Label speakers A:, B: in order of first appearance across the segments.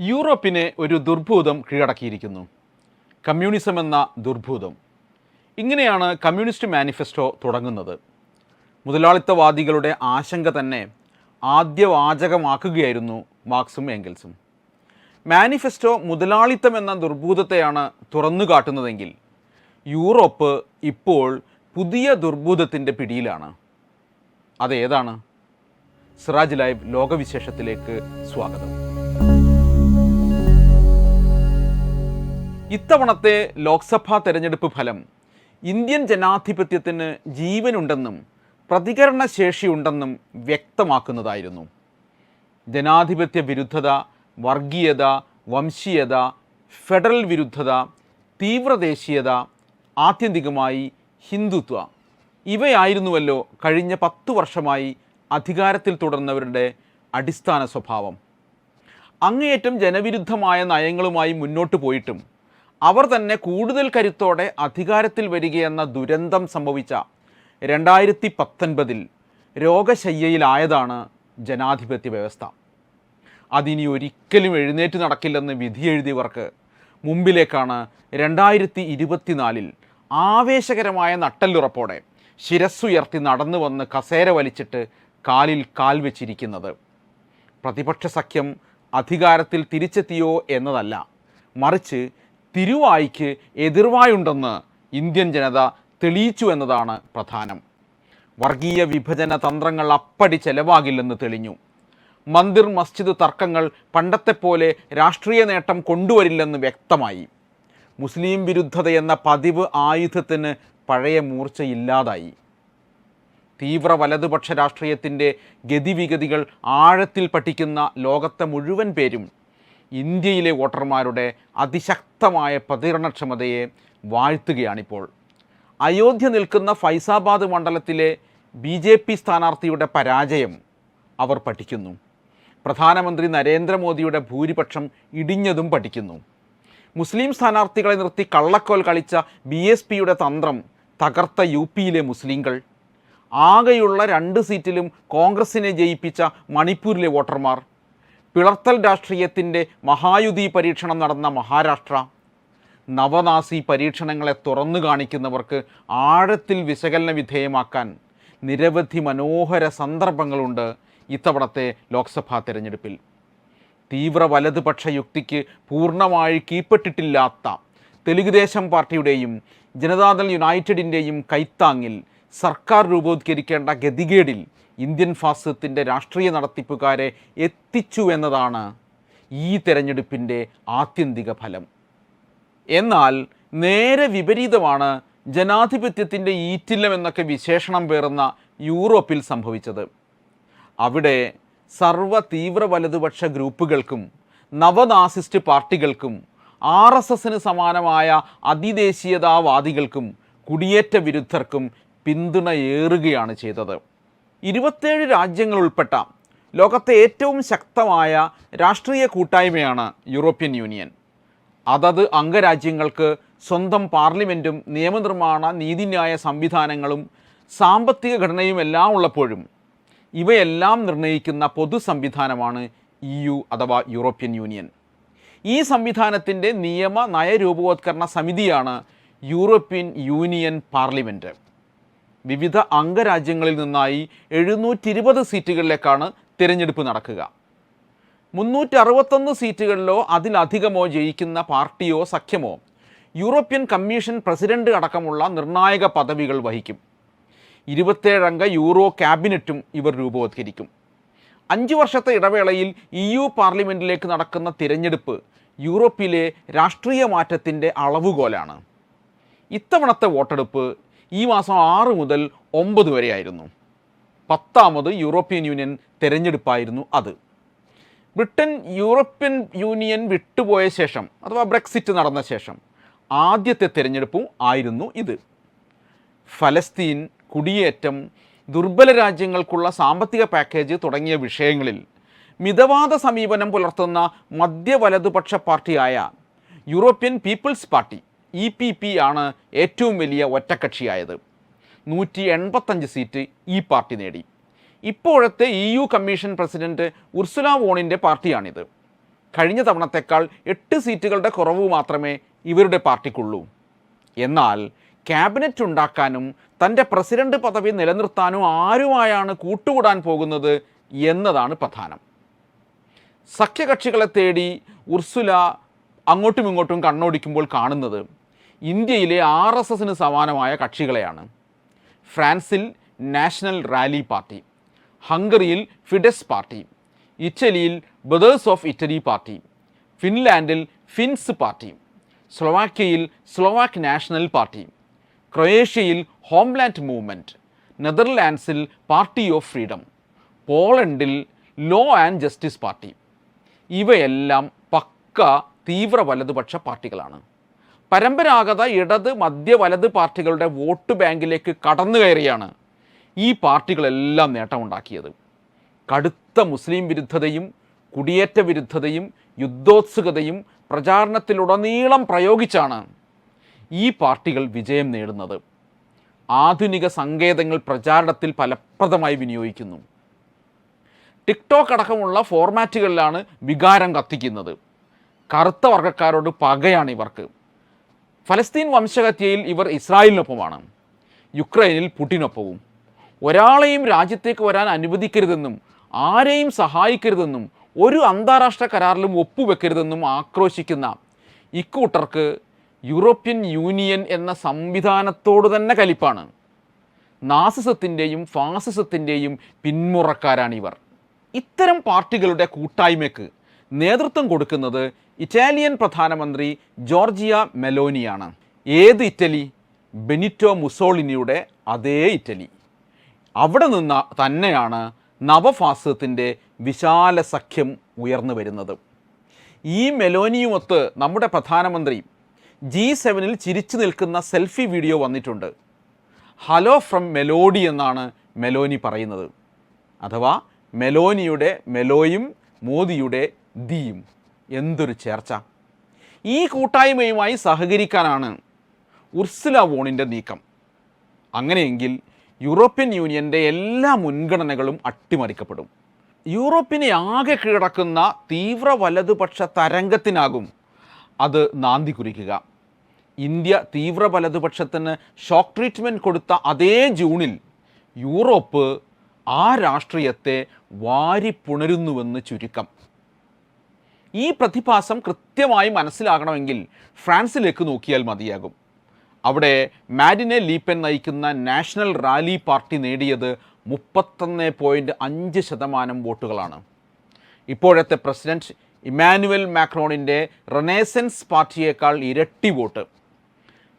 A: യൂറോപ്പിനെ ഒരു ദുർഭൂതം കീഴടക്കിയിരിക്കുന്നു. കമ്മ്യൂണിസം എന്ന ദുർഭൂതം ഇങ്ങനെയാണ് കമ്മ്യൂണിസ്റ്റ് മാനിഫെസ്റ്റോ തുടങ്ങുന്നത്. മുതലാളിത്തവാദികളുടെ ആശങ്ക തന്നെ ആദ്യ വാചകമാക്കുകയായിരുന്നു മാർക്സും എംഗൽസും. മാനിഫെസ്റ്റോ മുതലാളിത്തം എന്ന ദുർഭൂതത്തെയാണ് തുറന്നു കാട്ടുന്നതെങ്കിൽ യൂറോപ്പ് ഇപ്പോൾ പുതിയ ദുർഭൂതത്തിന്റെ പിടിയിലാണ്. അതേതാണ്? സിറാജ് ലൈവ് ലോകവിശേഷത്തിലേക്ക് സ്വാഗതം. ഇത്തവണത്തെ ലോക്സഭാ തെരഞ്ഞെടുപ്പ് ഫലം ഇന്ത്യൻ ജനാധിപത്യത്തിന് ജീവനുണ്ടെന്നും പ്രതികരണശേഷിയുണ്ടെന്നും വ്യക്തമാക്കുന്നതായിരുന്നു. ജനാധിപത്യ വിരുദ്ധത വർഗീയത വംശീയത ഫെഡറൽ വിരുദ്ധത തീവ്രദേശീയത ആത്യന്തികമായി ഹിന്ദുത്വ ഇവയായിരുന്നുവല്ലോ കഴിഞ്ഞ പത്തു വർഷമായി അധികാരത്തിൽ തുടർന്നവരുടെ അടിസ്ഥാന സ്വഭാവം. അങ്ങേയറ്റം ജനവിരുദ്ധമായ നയങ്ങളുമായി മുന്നോട്ട് പോയിട്ടും അവർ തന്നെ കൂടുതൽ കരുത്തോടെ അധികാരത്തിൽ വരികയെന്ന ദുരന്തം സംഭവിച്ച രണ്ടായിരത്തി പത്തൊൻപതിൽ രോഗശയ്യയിലായതാണ് ജനാധിപത്യ വ്യവസ്ഥ. അതിനി ഒരിക്കലും എഴുന്നേറ്റ് നടക്കില്ലെന്ന് വിധിയെഴുതിയവർക്ക് മുമ്പിലേക്കാണ് രണ്ടായിരത്തി ഇരുപത്തിനാലിൽ ആവേശകരമായ നട്ടല്ലുറപ്പോടെ ശിരസ്സുയർത്തി നടന്നു വന്ന് കസേര വലിച്ചിട്ട് കാലിൽ കാൽ വെച്ചിരിക്കുന്നത്. പ്രതിപക്ഷ സഖ്യം അധികാരത്തിൽ തിരിച്ചെത്തിയോ എന്നതല്ല മറിച്ച് തിരുവായ്ക്ക് എതിർവായുണ്ടെന്ന് ഇന്ത്യൻ ജനത തെളിയിച്ചു എന്നതാണ് പ്രധാനം. വർഗീയ വിഭജന തന്ത്രങ്ങൾ അപ്പടി ചെലവാകില്ലെന്ന് തെളിഞ്ഞു. മന്ദിർ മസ്ജിദ് തർക്കങ്ങൾ പണ്ടത്തെ പോലെ രാഷ്ട്രീയ നേട്ടം കൊണ്ടുവരില്ലെന്ന് വ്യക്തമായി. മുസ്ലിം വിരുദ്ധത എന്ന പതിവ് ആയുധത്തിന് പഴയ മൂർച്ചയില്ലാതായി. തീവ്ര വലതുപക്ഷ രാഷ്ട്രീയത്തിന്റെ ഗതിവിഗതികൾ ആഴത്തിൽ പഠിക്കുന്ന ലോകത്തെ മുഴുവൻ പേരും ഇന്ത്യയിലെ വോട്ടർമാരുടെ അതിശക്തമായ പ്രതികരണക്ഷമതയെ വാഴ്ത്തുകയാണിപ്പോൾ. അയോധ്യ നിൽക്കുന്ന ഫൈസാബാദ് മണ്ഡലത്തിലെ ബി ജെ പി സ്ഥാനാർത്ഥിയുടെ പരാജയം അവർ പഠിക്കുന്നു. പ്രധാനമന്ത്രി നരേന്ദ്രമോദിയുടെ ഭൂരിപക്ഷം ഇടിഞ്ഞതും പഠിക്കുന്നു. മുസ്ലിം സ്ഥാനാർത്ഥികളെ നിർത്തി കള്ളക്കോൽ കളിച്ച ബി എസ് പിയുടെ തന്ത്രം തകർത്ത യു പിയിലെ മുസ്ലിങ്ങൾ ആകെയുള്ള രണ്ട് സീറ്റിലും കോൺഗ്രസിനെ ജയിപ്പിച്ച മണിപ്പൂരിലെ വോട്ടർമാർ. പിളർത്തൽ രാഷ്ട്രീയത്തിന്റെ മഹായുതി പരീക്ഷണം നടന്ന മഹാരാഷ്ട്ര. നവനാസി പരീക്ഷണങ്ങളെ തുറന്നു കാണിക്കുന്നവർക്ക് ആഴത്തിൽ വിശകലന വിധേയമാക്കാൻ നിരവധി മനോഹര സന്ദർഭങ്ങളുണ്ട് ഇത്തവണത്തെ ലോക്സഭാ തെരഞ്ഞെടുപ്പിൽ. തീവ്ര വലതുപക്ഷ യുക്തിക്ക് പൂർണമായി കീഴ്പ്പെട്ടിട്ടില്ലാത്ത തെലുഗുദേശം പാർട്ടിയുടെയും ജനതാദൾ യുണൈറ്റഡിന്റെയും കൈത്താങ്ങിൽ സർക്കാർ രൂപവത്കരിക്കേണ്ട ഗതികേടിൽ ഇന്ത്യൻ ഫാസിസത്തിന്റെ രാഷ്ട്രീയ നടത്തിപ്പുകാരെ എത്തിച്ചു എന്നതാണ് ഈ തെരഞ്ഞെടുപ്പിന്റെ ആത്യന്തിക ഫലം. എന്നാൽ നേരെ വിപരീതമാണ് ജനാധിപത്യത്തിന്റെ ഈറ്റില്ലം എന്നൊക്കെ വിശേഷണം പേറുന്ന യൂറോപ്പിൽ സംഭവിച്ചത്. അവിടെ സർവ തീവ്ര വലതുപക്ഷ ഗ്രൂപ്പുകൾക്കും നവനാസിസ്റ്റ് പാർട്ടികൾക്കും ആർ എസ് എസിന് സമാനമായ അതിദേശീയതാവാദികൾക്കും കുടിയേറ്റ വിരുദ്ധർക്കും പിന്തുണയേറുകയാണ് ചെയ്തത്. ഇരുപത്തേഴ് രാജ്യങ്ങൾ ഉൾപ്പെട്ട ലോകത്തെ ഏറ്റവും ശക്തമായ രാഷ്ട്രീയ കൂട്ടായ്മയാണ് യൂറോപ്യൻ യൂണിയൻ. അതത് അംഗരാജ്യങ്ങൾക്ക് സ്വന്തം പാർലമെന്റും നിയമനിർമ്മാണ നീതിന്യായ സംവിധാനങ്ങളും സാമ്പത്തിക ഘടനയും എല്ലാം ഉള്ളപ്പോഴും ഇവയെല്ലാം നിർണയിക്കുന്ന പൊതു സംവിധാനമാണ് ഇ യു അഥവാ യൂറോപ്യൻ യൂണിയൻ. ഈ സംവിധാനത്തിന്റെ നിയമ നയരൂപവത്കരണ സമിതിയാണ് യൂറോപ്യൻ യൂണിയൻ പാർലമെന്റ് വിവിധ അംഗരാജ്യങ്ങളിൽ നിന്നായി എഴുന്നൂറ്റി ഇരുപത് സീറ്റുകളിലേക്കാണ് തിരഞ്ഞെടുപ്പ് നടക്കുക. മുന്നൂറ്റി അറുപത്തൊന്ന് സീറ്റുകളിലോ അതിലധികമോ ജയിക്കുന്ന പാർട്ടിയോ സഖ്യമോ യൂറോപ്യൻ കമ്മീഷൻ പ്രസിഡന്റ് അടക്കമുള്ള നിർണായക പദവികൾ വഹിക്കും. ഇരുപത്തേഴംഗ യൂറോ ക്യാബിനറ്റും ഇവർ രൂപവത്കരിക്കും. അഞ്ച് വർഷത്തെ ഇടവേളയിൽ ഇ യു പാർലമെന്റിലേക്ക് നടക്കുന്ന തിരഞ്ഞെടുപ്പ് യൂറോപ്പിലെ രാഷ്ട്രീയ മാറ്റത്തിന്റെ അളവുകോലാണ്. ഇത്തവണത്തെ വോട്ടെടുപ്പ് ഈ മാസം ആറ് മുതൽ ഒമ്പത് വരെയായിരുന്നു. പത്താമത് യൂറോപ്യൻ യൂണിയൻ തിരഞ്ഞെടുപ്പായിരുന്നു അത്. ബ്രിട്ടൻ യൂറോപ്യൻ യൂണിയൻ വിട്ടുപോയ ശേഷം അഥവാ ബ്രെക്സിറ്റ് നടന്ന ശേഷം ആദ്യത്തെ തിരഞ്ഞെടുപ്പും ആയിരുന്നു ഇത്. ഫലസ്തീൻ കുടിയേറ്റം ദുർബല രാജ്യങ്ങൾക്കുള്ള സാമ്പത്തിക പാക്കേജ് തുടങ്ങിയ വിഷയങ്ങളിൽ മിതവാദ സമീപനം പുലർത്തുന്ന മധ്യവലതുപക്ഷ പാർട്ടിയായ European people's party E P P ആണ് ഏറ്റവും വലിയ ഒറ്റക്കക്ഷിയായത്. നൂറ്റി എൺപത്തഞ്ച് സീറ്റ് ഈ പാർട്ടി നേടി. ഇപ്പോഴത്തെ E U commission president Ursula വോണിന്റെ പാർട്ടിയാണിത്. കഴിഞ്ഞ തവണത്തേക്കാൾ എട്ട് സീറ്റുകളുടെ കുറവ് മാത്രമേ ഇവരുടെ പാർട്ടിക്കുള്ളൂ. എന്നാൽ ക്യാബിനറ്റ് ഉണ്ടാക്കാനും തന്റെ പ്രസിഡന്റ് പദവി നിലനിർത്താനും ആരുമായാണ് കൂട്ടുകൂടാൻ പോകുന്നത് എന്നതാണ് പ്രധാനം. സഖ്യകക്ഷികളെ തേടി ഉർസുല അങ്ങോട്ടും ഇങ്ങോട്ടും കണ്ണോടിക്കുമ്പോൾ കാണുന്നത് ഇന്ത്യയിലെ ആർ എസ് എസിന് സമാനമായ കക്ഷികളെയാണ്. ഫ്രാൻസിൽ നാഷണൽ റാലി പാർട്ടി ഹംഗറിയിൽ ഫിഡസ് പാർട്ടി ഇറ്റലിയിൽ ബ്രദേഴ്സ് ഓഫ് ഇറ്റലി പാർട്ടി ഫിൻലാൻഡിൽ ഫിൻസ് പാർട്ടി സ്ലൊവാക്യയിൽ സ്ലോവാക് നാഷണൽ പാർട്ടി ക്രൊയേഷ്യയിൽ ഹോംലാൻഡ് മൂവ്മെന്റ് നെതർലാൻഡ്സിൽ പാർട്ടി ഓഫ് ഫ്രീഡം പോളണ്ടിൽ ലോ ആൻഡ് ജസ്റ്റിസ് പാർട്ടി. ഇവയെല്ലാം പക്ക തീവ്ര വലതുപക്ഷ പാർട്ടികളാണ്. പരമ്പരാഗത ഇടത് മധ്യ വലത് പാർട്ടികളുടെ വോട്ട് ബാങ്കിലേക്ക് കടന്നു കയറിയാണ് ഈ പാർട്ടികളെല്ലാം നേട്ടമുണ്ടാക്കിയത്. കടുത്ത മുസ്ലിം വിരുദ്ധതയും കുടിയേറ്റ വിരുദ്ധതയും യുദ്ധോത്സുകതയും പ്രചാരണത്തിലുടനീളം പ്രയോഗിച്ചാണ് ഈ പാർട്ടികൾ വിജയം നേടുന്നത്. ആധുനിക സങ്കേതങ്ങൾ പ്രചാരണത്തിൽ ഫലപ്രദമായി വിനിയോഗിക്കുന്നു. ടിക്ടോക്ക് അടക്കമുള്ള ഫോർമാറ്റുകളിലാണ് വികാരം കത്തിക്കുന്നത്. കറുത്ത വർഗക്കാരോട് പകയാണ് ഇവർക്ക്. ഫലസ്തീൻ വംശഹത്യയിൽ ഇവർ ഇസ്രായേലിനൊപ്പമാണ് യുക്രൈനിൽ പുടിനൊപ്പവും. ഒരാളെയും രാജ്യത്തേക്ക് വരാൻ അനുവദിക്കരുതെന്നും ആരെയും സഹായിക്കരുതെന്നും ഒരു അന്താരാഷ്ട്ര കരാറിലും ഒപ്പുവെക്കരുതെന്നും ആക്രോശിക്കുന്ന ഇക്കൂട്ടർക്ക് യൂറോപ്യൻ യൂണിയൻ എന്ന സംവിധാനത്തോട് തന്നെ കലിപ്പാണ്. നാസിസത്തിന്റെയും ഫാസിസത്തിന്റെയും പിന്മുറക്കാരാണിവർ. ഇത്തരം പാർട്ടികളുടെ കൂട്ടായ്മയ്ക്ക് നേതൃത്വം കൊടുക്കുന്നത് ഇറ്റാലിയൻ പ്രധാനമന്ത്രി ജോർജിയ മെലോനിയാണ്. ഏത് ഇറ്റലി? ബെനിറ്റോ മുസോളിനിയുടെ അതേ ഇറ്റലി. അവിടെ നിന്ന് തന്നെയാണ് നവഫാസത്തിന്റെ വിശാല സഖ്യം ഉയർന്നു വരുന്നത്. ഈ മെലോനിയുമൊത്ത് നമ്മുടെ പ്രധാനമന്ത്രി ജി സെവനിൽ ചിരിച്ചു നിൽക്കുന്ന സെൽഫി വീഡിയോ വന്നിട്ടുണ്ട്. ഹലോ ഫ്രം മെലോഡി എന്നാണ് മെലോനി പറയുന്നത്. അഥവാ മെലോനിയുടെ മെലോയും മോദിയുടെ ദിയും എന്തൊരു ചേർച്ച. ഈ കൂട്ടായ്മയുമായി സഹകരിക്കാനാണ് ഉർസുല വോണിന്റെ നീക്കം. അങ്ങനെയെങ്കിൽ യൂറോപ്യൻ യൂണിയന്റെ എല്ലാ മുൻഗണനകളും അട്ടിമറിക്കപ്പെടും. യൂറോപ്പിനെ ആകെ കീഴടക്കുന്ന തീവ്ര വലതുപക്ഷ തരംഗത്തിനാകും അത് നാന്തി കുറിക്കുക. ഇന്ത്യ തീവ്ര വലതുപക്ഷത്തിന് ഷോക്ക് ട്രീറ്റ്മെന്റ് കൊടുത്ത അതേ ജൂണിൽ യൂറോപ്പ് ആ രാഷ്ട്രീയത്തെ വാരിപ്പുണരുന്നുവെന്ന് ചുരുക്കം. ഈ പ്രതിഭാസം കൃത്യമായി മനസ്സിലാകണമെങ്കിൽ ഫ്രാൻസിലേക്ക് നോക്കിയാൽ മതിയാകും. അവിടെ മാഡിനെ ലീപ്പൻ നയിക്കുന്ന നാഷണൽ റാലി പാർട്ടി നേടിയത് മുപ്പത്തൊന്ന് പോയിന്റ് അഞ്ച് ശതമാനം വോട്ടുകളാണ്. ഇപ്പോഴത്തെ പ്രസിഡന്റ് ഇമാനുവൽ മാക്രോണിന്റെ റെനേസൻസ് പാർട്ടിയേക്കാൾ ഇരട്ടി വോട്ട്.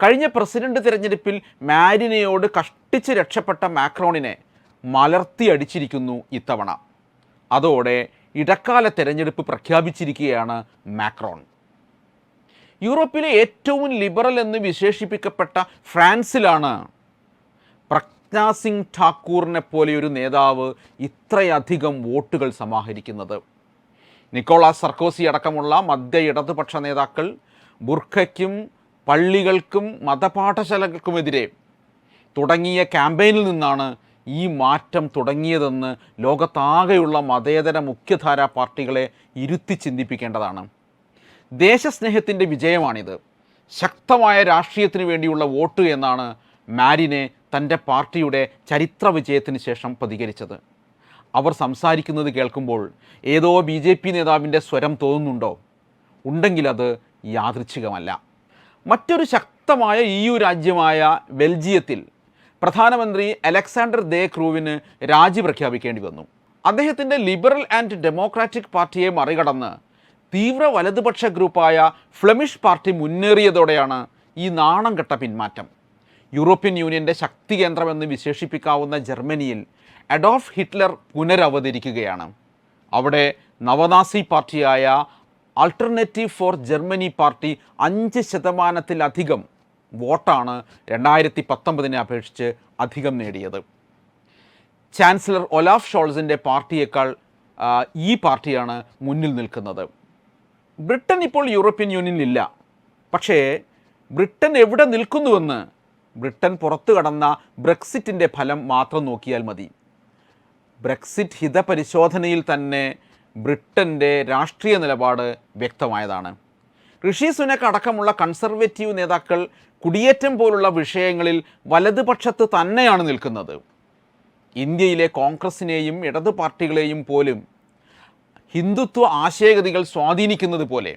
A: കഴിഞ്ഞ പ്രസിഡന്റ് തിരഞ്ഞെടുപ്പിൽ മാരിനയോട് കഷ്ടിച്ച് രക്ഷപ്പെട്ട മാക്രോണിനെ മലർത്തി അടിച്ചിരിക്കുന്നു ഇത്തവണ. അതോടെ ഇടക്കാല തെരഞ്ഞെടുപ്പ് പ്രഖ്യാപിച്ചിരിക്കുകയാണ് മാക്രോൺ. യൂറോപ്പിലെ ഏറ്റവും ലിബറൽ എന്ന് വിശേഷിപ്പിക്കപ്പെട്ട ഫ്രാൻസിലാണ് പ്രജ്ഞാ സിംഗ് ഠാക്കൂറിനെ പോലെയൊരു നേതാവ് ഇത്രയധികം വോട്ടുകൾ സമാഹരിക്കുന്നത്. നിക്കോളാസ് സർക്കോസി അടക്കമുള്ള മധ്യ ഇടതുപക്ഷ നേതാക്കൾ ബുർഖയ്ക്കും പള്ളികൾക്കും മതപാഠശാലകൾക്കുമെതിരെ തുടങ്ങിയ ക്യാമ്പയിനിൽ നിന്നാണ് ഈ മാറ്റം തുടങ്ങിയതെന്ന് ലോകത്താകെയുള്ള മതേതര മുഖ്യധാരാ പാർട്ടികളെ ഇരുത്തി ചിന്തിപ്പിക്കേണ്ടതാണ്. ദേശസ്നേഹത്തിന്റെ വിജയമാണിത്. ശക്തമായ രാഷ്ട്രീയത്തിന് വേണ്ടിയുള്ള വോട്ട് എന്നാണ് മാരിനെ തന്റെ പാർട്ടിയുടെ ചരിത്ര വിജയത്തിന് ശേഷം പ്രതികരിച്ചത്. അവർ സംസാരിക്കുന്നത് കേൾക്കുമ്പോൾ ഏതോ ബി ജെ പി നേതാവിന്റെ സ്വരം തോന്നുന്നുണ്ടോ? ഉണ്ടെങ്കിൽ അത് യാദൃച്ഛികമല്ല. മറ്റൊരു ശക്തമായ ഇ യു രാജ്യമായ ബെൽജിയത്തിൽ പ്രധാനമന്ത്രി അലക്സാണ്ടർ ദേ ക്രൂവിന് രാജി പ്രഖ്യാപിക്കേണ്ടി വന്നു. അദ്ദേഹത്തിന്റെ ലിബറൽ ആൻഡ് ഡെമോക്രാറ്റിക് പാർട്ടിയെ മറികടന്ന് തീവ്ര വലതുപക്ഷ ഗ്രൂപ്പായ ഫ്ലെമിഷ് പാർട്ടി മുന്നേറിയതോടെയാണ് ഈ നാണം കെട്ട പിന്മാറ്റം. യൂറോപ്യൻ യൂണിയന്റെ ശക്തി കേന്ദ്രമെന്ന് വിശേഷിപ്പിക്കാവുന്ന ജർമ്മനിയിൽ അഡോൾഫ് ഹിറ്റ്ലർ പുനരവതരിക്കുകയാണ്. അവിടെ നവനാസി പാർട്ടിയായ ആൾട്ടർനേറ്റീവ് ഫോർ ജർമ്മനി പാർട്ടി അഞ്ച് ശതമാനത്തിലധികം വോട്ടാണ് രണ്ടായിരത്തി പത്തൊമ്പതിനെ അപേക്ഷിച്ച് അധികം നേടിയത്. ചാൻസലർ ഒലാഫ് ഷോൾസിന്റെ പാർട്ടിയേക്കാൾ ഈ പാർട്ടിയാണ് മുന്നിൽ നിൽക്കുന്നത്. ബ്രിട്ടൻ ഇപ്പോൾ യൂറോപ്യൻ യൂണിയനിലില്ല. പക്ഷേ ബ്രിട്ടൻ എവിടെ നിൽക്കുന്നുവെന്ന് ബ്രിട്ടൻ പുറത്തു കടന്ന ബ്രെക്സിറ്റിന്റെ ഫലം മാത്രം നോക്കിയാൽ മതി. ബ്രെക്സിറ്റ് ഹിതപരിശോധനയിൽ തന്നെ ബ്രിട്ടന്റെ രാഷ്ട്രീയ നിലപാട് വ്യക്തമായതാണ്. ഋഷി സുനക് അടക്കമുള്ള കൺസർവേറ്റീവ് നേതാക്കൾ കുടിയേറ്റം പോലുള്ള വിഷയങ്ങളിൽ വലതുപക്ഷത്ത് തന്നെയാണ് നിൽക്കുന്നത്. ഇന്ത്യയിലെ കോൺഗ്രസിനെയും ഇടതു പാർട്ടികളെയും പോലും ഹിന്ദുത്വ ആശയഗതികൾ സ്വാധീനിക്കുന്നത് പോലെ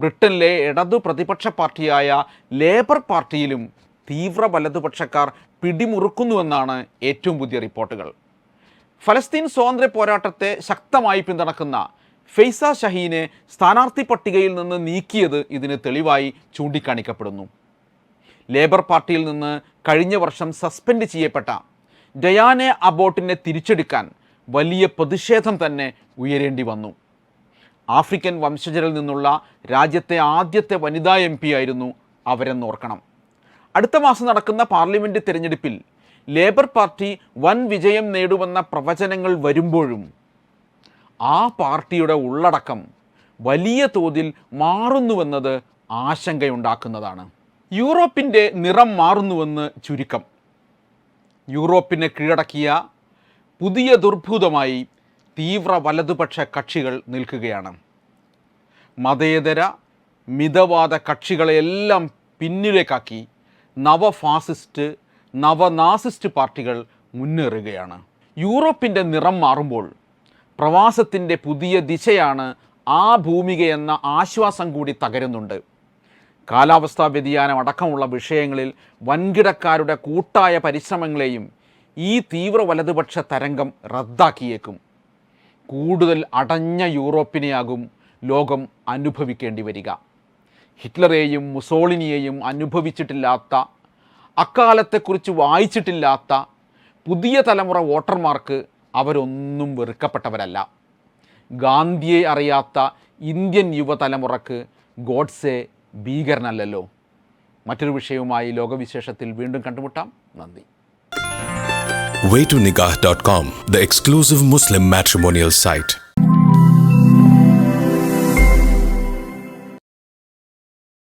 A: ബ്രിട്ടനിലെ ഇടതു പ്രതിപക്ഷ പാർട്ടിയായ ലേബർ പാർട്ടിയിലും തീവ്ര വലതുപക്ഷക്കാർ പിടിമുറുക്കുന്നുവെന്നാണ് ഏറ്റവും പുതിയ റിപ്പോർട്ടുകൾ. ഫലസ്തീൻ സ്വാതന്ത്ര്യ പോരാട്ടത്തെ ശക്തമായി പിന്തുണക്കുന്ന ഫെയ്സ ഷഹീനെ സ്ഥാനാർത്ഥി പട്ടികയിൽ നിന്ന് നീക്കിയത് ഇതിന് തെളിവായി ചൂണ്ടിക്കാണിക്കപ്പെടുന്നു. ലേബർ പാർട്ടിയിൽ നിന്ന് കഴിഞ്ഞ വർഷം സസ്പെൻഡ് ചെയ്യപ്പെട്ട ഡയാനെ അബോട്ടിനെ തിരിച്ചെടുക്കാൻ വലിയ പ്രതിഷേധം തന്നെ ഉയരേണ്ടി വന്നു. ആഫ്രിക്കൻ വംശജരിൽ നിന്നുള്ള രാജ്യത്തെ ആദ്യത്തെ വനിതാ എം പി ആയിരുന്നു അവരെന്നോർക്കണം അടുത്ത മാസം നടക്കുന്ന പാർലമെന്റ് തിരഞ്ഞെടുപ്പിൽ ലേബർ പാർട്ടി വൻ വിജയം നേടുമെന്ന പ്രവചനങ്ങൾ വരുമ്പോഴും ആ പാർട്ടിയുടെ ഉള്ളടക്കം വലിയ തോതിൽ മാറുന്നുവെന്നത് ആശങ്കയുണ്ടാക്കുന്നതാണ്. യൂറോപ്പിന്റെ നിറം മാറുന്നുവെന്ന് ചുരുക്കം. യൂറോപ്പിനെ കീഴടക്കിയ പുതിയ ദുർഭൂതമായി തീവ്ര വലതുപക്ഷ കക്ഷികൾ നിൽക്കുകയാണ്. മതേതര മിതവാദ കക്ഷികളെയെല്ലാം പിന്നിലേക്കാക്കി നവഫാസിസ്റ്റ് നവനാസിസ്റ്റ് പാർട്ടികൾ മുന്നേറുകയാണ്. യൂറോപ്പിന്റെ നിറം മാറുമ്പോൾ പ്രവാസത്തിന്റെ പുതിയ ദിശയാണ് ആ ഭൂമിക എന്ന ആശ്വാസം കൂടി തകരുന്നുണ്ട്. കാലാവസ്ഥാ വ്യതിയാനം അടക്കമുള്ള വിഷയങ്ങളിൽ വൻകിടക്കാരുടെ കൂട്ടായ പരിശ്രമങ്ങളെയും ഈ തീവ്ര വലതുപക്ഷ തരംഗം റദ്ദാക്കിയേക്കും. കൂടുതൽ അടഞ്ഞ യൂറോപ്പിനെയാകും ലോകം അനുഭവിക്കേണ്ടി വരിക. ഹിറ്റ്ലറെയും മുസോളിനിയെയും അനുഭവിച്ചിട്ടില്ലാത്ത അക്കാലത്തെക്കുറിച്ച് വായിച്ചിട്ടില്ലാത്ത പുതിയ തലമുറ വോട്ടർമാർക്ക് അവരൊന്നും വെറുക്കപ്പെട്ടവരല്ല. ഗാന്ധിയെ അറിയാത്ത ഇന്ത്യൻ യുവതലമുറക്ക് ഗോഡ്സെ ഭീകരനല്ലല്ലോ. മറ്റൊരു വിഷയവുമായി ലോകവിശേഷത്തിൽ വീണ്ടും കണ്ടുമുട്ടാം. നന്ദി.
B: Waytonikah.com, the exclusive Muslim matrimonial site.